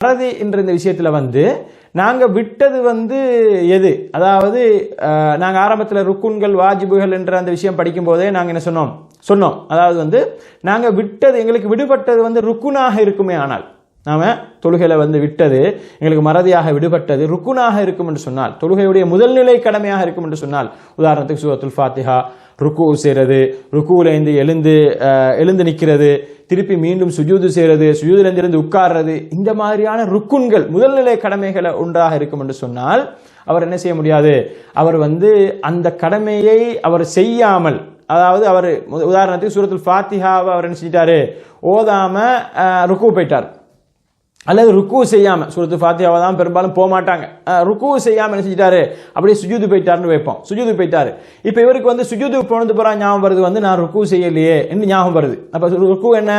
அதாவது என்ற இந்த விஷயத்தில் வந்து நாங்கள் விட்டது வந்து எது? அதாவது நாங்கள் ஆரம்பத்தில் ருக்குன்கள் வாஜிபுகள் என்ற அந்த விஷயம் படிக்கும்போதே நாங்கள் என்ன சொன்னோம்? சொன்னோம். அதாவது வந்து நாங்கள் விட்டது எங்களுக்கு விடுபட்டது வந்து ருக்குனாக இருக்குமே ஆனால் நாம் தொழுகையில் வந்து விட்டது எங்களுக்கு மறதியாக விடுபட்டது ருக்குனாக இருக்கும் என்று சொன்னால் தொழுகையுடைய முதல்நிலை கடமையாக இருக்கும் என்று சொன்னால் உதாரணத்துக்கு சூரத்துல் ஃபாத்திஹா ருக்கு செய்கிறது ருக்குவிலேருந்து எழுந்து எழுந்து நிற்கிறது திருப்பி மீண்டும் சுஜூது செய்கிறது சுஜூதிலிருந்து உட்கார்றது இந்த மாதிரியான ருக்குன்கள் முதல்நிலை கடமைகளை ஒன்றாக இருக்கும் என்று சொன்னால் அவர் என்ன செய்ய முடியாது? அவர் வந்து அந்த கடமையை அவர் செய்யாமல் அதாவது அவர் உதாரணத்துக்கு சூரத்துல் ஃபாத்திஹாவை அவர் என்ன செஞ்சிட்டாரு? ஓதாம ருக்கு போயிட்டார். அல்லது ருக்கு செய்யாம சூரத்து ஃபாத்தியாவை தான் பெரும்பாலும் போக மாட்டாங்க. ருக்கு செய்யாம என்ன செஞ்சிட்டாரு? அப்படியே சுஜூது போயிட்டாருன்னு வைப்போம். சுஜூது போயிட்டாரு. இப்போ இவருக்கு வந்து சுஜூது போனது போறா ஞாபகம் வருது? வந்து நான் ருக்கு செய்யலையே என்று ஞாபகம் வருது. அப்ப ருக்கு என்ன?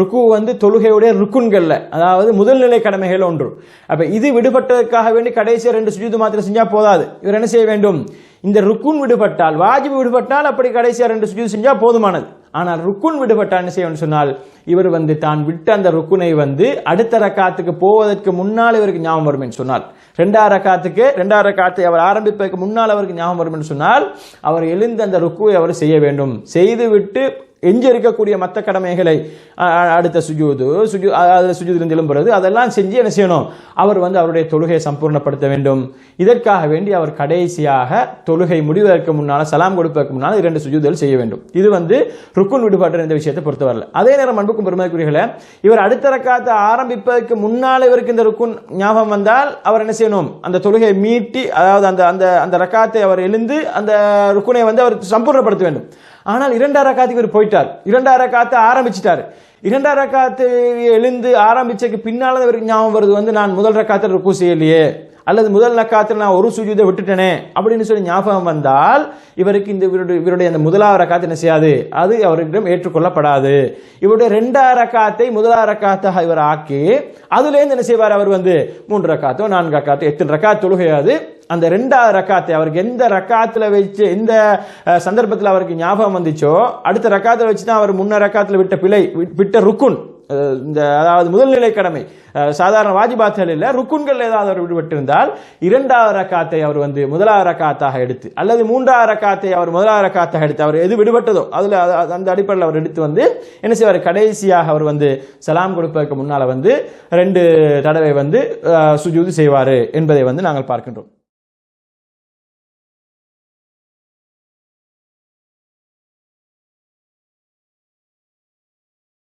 ருக்கு வந்து தொழுகையுடைய ருக்குன்கள்ல அதாவது முதல்நிலை கடமைகள் ஒன்று. அப்ப இது விடுபட்டதற்காக வேண்டி கடைசியாக ரெண்டு சுஜூது மாத்திரம் செஞ்சா போதாது. இவர் என்ன செய்ய வேண்டும்? இந்த ருக்குன் விடுபட்டால் வாஜிப் விடுபட்டால் அப்படி கடைசியாக ரெண்டு சுஜூது செஞ்சா போதுமானது. ஆனால் ருக்குன் விடுபட்டால் என்ன செய்யணும்னு சொன்னால் இவர் வந்து தான் விட்ட அந்த ருக்குனை வந்து அடுத்த ரக்காத்துக்கு போவதற்கு முன்னால் இவருக்கு ஞாபகம் வரும் என்று சொன்னால். ரெண்டாவது ரக்காத்துக்கு ரெண்டாவது ரக்காத்தை அவர் ஆரம்பிப்பதற்கு முன்னால் அவருக்கு ஞாபகம் வரும் என்று சொன்னால் அவர் எழுந்து அந்த ருக்குவை அவர் செய்ய வேண்டும். செய்துவிட்டு எஞ்சி இருக்கக்கூடிய மற்ற கடமைகளை அடுத்த சுஜூது சுஜு அதாவது சுஜூதிலிருந்து எழும்புறது அதெல்லாம் செஞ்சு என்ன செய்யணும்? அவர் வந்து அவருடைய தொழுகையை சம்பூர்ணப்படுத்த வேண்டும். இதற்காக வேண்டி அவர் கடைசியாக தொழுகை முடிவதற்கு முன்னால் சலாம் கொடுப்பதற்கு முன்னால் இரண்டு சுஜூதல் செய்ய வேண்டும். இது வந்து ருக்குன் விடுபாட்டு இந்த விஷயத்தை பொறுத்தவரை அதே நேரம் அன்புக்கும் பெருமைக்குரியர்களே இவர் அடுத்த ரக்காத்தை ஆரம்பிப்பதற்கு முன்னால் இவருக்கு இந்த ருக்குன் ஞாபகம் வந்தால் அவர் என்ன செய்யணும்? அந்த தொழுகையை மீட்டி அதாவது அந்த அந்த அந்த ரக்காத்தை அவர் எழுந்து அந்த ருக்குனை வந்து அவர் சம்பூர்ணப்படுத்த வேண்டும். ஆனால் இரண்டாம் ரக்காத்துக்கு இவர் போயிட்டார். இரண்டாம் ரக்காத்தை ஆரம்பிச்சிட்டார். இரண்டாம் ரக்காத்து எழுந்து ஆரம்பிச்சதுக்கு பின்னால இவருக்கு ஞாபகம் வருது வந்து நான் முதல் ரக்காத்தில் ருக்கு செய்யலையே. அல்லது முதல் ரக்காத்தில் நான் ஒரு சுஜூதை விட்டுட்டேனே அப்படின்னு சொல்லி ஞாபகம் வந்தால் இவருக்கு இந்த இவருடைய இவருடைய அந்த முதலாவது ரக்காத்து என்ன செய்யாது? அது அவரிடம் ஏற்றுக்கொள்ளப்படாது. இவருடைய ரெண்டாவது ரக்காத்தை முதலாவது ரக்காத்தாக இவர் ஆக்கி அதுலேருந்து என்ன செய்வார் அவர் வந்து? மூன்று ரக்காத்தோ நான்கு ரக்காத்தோ எத்தனை ரக்காத் தொழுகையாது. அந்த ரெண்டாவது ரக்காத்தை அவருக்கு எந்த ரக்காத்தில் வச்சு எந்த சந்தர்ப்பத்தில் அவருக்கு ஞாபகம் வந்துச்சோ அடுத்த ரக்காத்தில் வச்சு தான் அவர் முன்ன ரக்காத்தில் விட்ட பிழை விட்ட ருக்குன். இந்த அதாவது முதல்நிலை கடமை சாதாரண வாஜிபாத்துகள் இல்ல ருக்குன்கள் ஏதாவது அவர் விடுபட்டிருந்தால் இரண்டாவது ரக்காத்தை அவர் வந்து முதலாவது ரக்காத்தாக எடுத்து அல்லது மூன்றாவது ரக்காத்தை அவர் முதலாவது ரக்காத்தாக எடுத்து அவர் எது விடுபட்டதோ அதில் அது- அந்த அடிப்படையில் அவர் எடுத்து வந்து என்ன செய்வார்? கடைசியாக அவர் வந்து சலாம் கொடுப்பதற்கு முன்னால் வந்து ரெண்டு தடவை வந்து சுஜூது செய்வார் என்பதை வந்து நாங்கள் பார்க்கின்றோம்.